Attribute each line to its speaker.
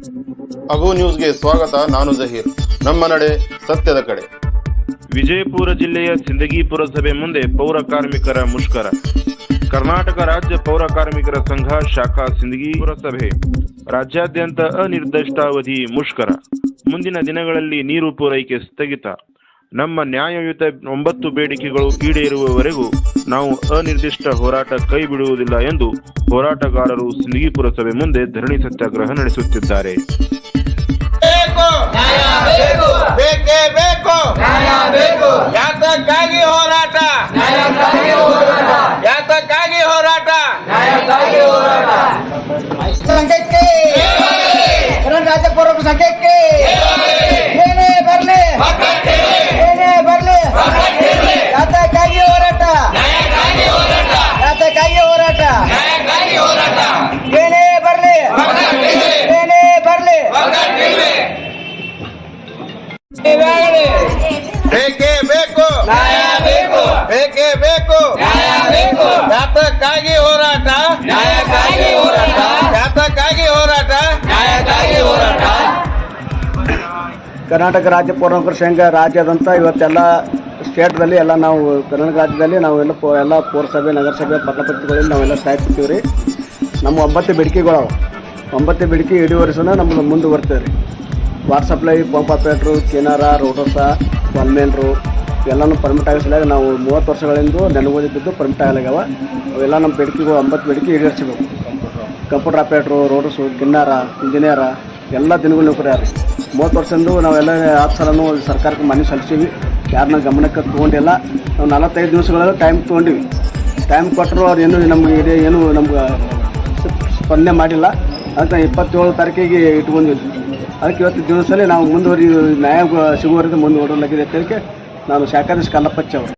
Speaker 1: ಅಗು ನ್ಯೂಸ್ಗೆ ಸ್ವಾಗತ, ನಾನು ಜಹೀರ್. ನಮ್ಮ ನಡೆ ಸತ್ಯದ ಕಡೆ.
Speaker 2: ವಿಜಯಪುರ ಜಿಲ್ಲೆಯ ಸಿಂದಗಿ ಪುರಸಭೆ ಮುಂದೆ ಪೌರ ಕಾರ್ಮಿಕರ ಮುಷ್ಕರ. ಕರ್ನಾಟಕ ರಾಜ್ಯ ಪೌರ ಕಾರ್ಮಿಕರ ಸಂಘ, ಶಾಖಾ ಸಿಂದಗಿ ಪುರಸಭೆ. ರಾಜ್ಯಾದ್ಯಂತ ಅನಿರ್ದಿಷ್ಟಾವಧಿ ಮುಷ್ಕರ. ಮುಂದಿನ ದಿನಗಳಲ್ಲಿ ನೀರು ಪೂರೈಕೆ ಸ್ಥಗಿತ. ನಮ್ಮ ನ್ಯಾಯಯುತ ಒಂಬತ್ತು ಬೇಡಿಕೆಗಳು ಈಡೇರುವವರೆಗೂ ನಾವು ಅನಿರ್ದಿಷ್ಟ ಹೋರಾಟ ಕೈ ಬಿಡುವುದಿಲ್ಲ ಎಂದು ಹೋರಾಟಗಾರರು ಸಿಂದಗಿ ಪುರಸಭೆ ಮುಂದೆ ಧರಣಿ ಸತ್ಯಾಗ್ರಹ ನಡೆಸುತ್ತಿದ್ದಾರೆ.
Speaker 3: ಬೇಕು.
Speaker 4: ನ್ಯಾಯ ಬೇಕು
Speaker 3: ಬೇಕೇ. ಬೇಕು
Speaker 4: ನ್ಯಾಯ ಬೇಕು
Speaker 3: ಯಾತಕ್ಕಾಗಿ ಹೋರಾಟ?
Speaker 4: ನ್ಯಾಯಕ್ಕಾಗಿ ಹೋರಾಟ.
Speaker 3: ಬೇಕೇ ಬೇಕು?
Speaker 4: ನ್ಯಾಯ ಬೇಕು
Speaker 3: ಬೇಕೇ? ಬೇಕು
Speaker 4: ನ್ಯಾಯ ಬೇಕು
Speaker 3: ಯಾತಕ್ಕಾಗಿ ಹೋರಾಟ.
Speaker 4: ನ್ಯಾಯಕ್ಕಾಗಿ ಹೋರಾಟ.
Speaker 3: ಯಾತಕ್ಕಾಗಿ ಹೋರಾಟ.
Speaker 4: ನ್ಯಾಯಕ್ಕಾಗಿ ಹೋರಾಟ.
Speaker 5: ಕರ್ನಾಟಕ ರಾಜ್ಯ ಪೌರನೌಕರ ಸಂಘ ರಾಜ್ಯದಂತ ಇವತ್ತೆಲ್ಲ ಸ್ಟೇಟ್ದಲ್ಲಿ ಎಲ್ಲ ನಾವು ಕರ್ನಾಟಕ ರಾಜ್ಯದಲ್ಲಿ ಎಲ್ಲ ಪೋ ಎಲ್ಲ ಪೌರಸಭೆ ನಗರಸಭೆ ಪಟ್ಟಣಪತಿಗಳಲ್ಲಿ ನಾವೆಲ್ಲ ಸಾಯ್ತಿರ್ತೀವಿ ರೀ. ನಮ್ಮ ಒಂಬತ್ತು ಬೇಡಿಕೆಗಳು ಒಂಬತ್ತು ಬೇಡಿಕೆ ಈಡೇರಿಸೋಣ ನಮ್ಗೆ ಮುಂದುವರ್ತೇವೆ ರೀ. ವಾಟ್ಸಪ್ಲೈ ಪಂಪ್ ಆಪ್ರೇಟ್ರು ಕೆನಾರ, ರೋಟೋಸ ವಾಲ್ಮೇನ್ರು ಎಲ್ಲನೂ ಪರ್ಮಿಟ್ ಆಗಿಸಲಾಗ ನಾವು ಮೂವತ್ತು ವರ್ಷಗಳಿಂದ ನೆನಗೋದಿದ್ದು ಪರ್ಮಿಟ್ ಆಗಲಾಗವ ಅವೆಲ್ಲ ನಮ್ಮ ಬೇಡಿಕೆಗೂ ಒಂಬತ್ತು ಬೇಡಿಕೆ ಈಡೇರಿಸಬೇಕು. ಕಂಪ್ಯೂಟರ್ ಆಪ್ರೇಟ್ರು ರೋಡರ್ಸು ಕಿನ್ನಾರ, ಇಂಜಿನಿಯರ, ಎಲ್ಲ ದಿನಗಳು ನೌಕರ್ಯಾರ ಮೂವತ್ತು ವರ್ಷದಿಂದ ನಾವೆಲ್ಲ ಆರು ಸಲನೂ ಸರ್ಕಾರಕ್ಕೆ ಮನೆ ಸಲ್ಲಿಸೀವಿ. ಯಾರನ್ನ ಗಮನಕ್ಕೆ ತೊಗೊಂಡಿಲ್ಲ. ನಾವು ನಲವತ್ತೈದು ದಿವಸಗಳಲ್ಲಿ ಟೈಮ್ ತೊಗೊಂಡಿವಿ. ಟೈಮ್ ಕೊಟ್ಟರು ಅವ್ರು ಏನು ನಮಗೆ ಏನು ನಮ್ಗೆ ಸ್ಪಂದನೆ ಮಾಡಿಲ್ಲ. ನಾವು ಇಪ್ಪತ್ತೇಳು ತಾರೀಕಿಗೆ ಇಟ್ಕೊಂಡಿದ್ವಿ. ಅದಕ್ಕೆ ಇವತ್ತು ದಿವಸದಲ್ಲಿ ನಾವು ಮುಂದುವರಿ ನ್ಯಾಯ ಸಿಗುವವರೆಗೂ ಮುಂದುವರಲಾಗಿದೆ ಅಂತ ಹೇಳಿಕೆ ನಾನು ಶಾಖಾರಿ ಕಲ್ಲಪ್ಪಚ್ಚ ಅವರು.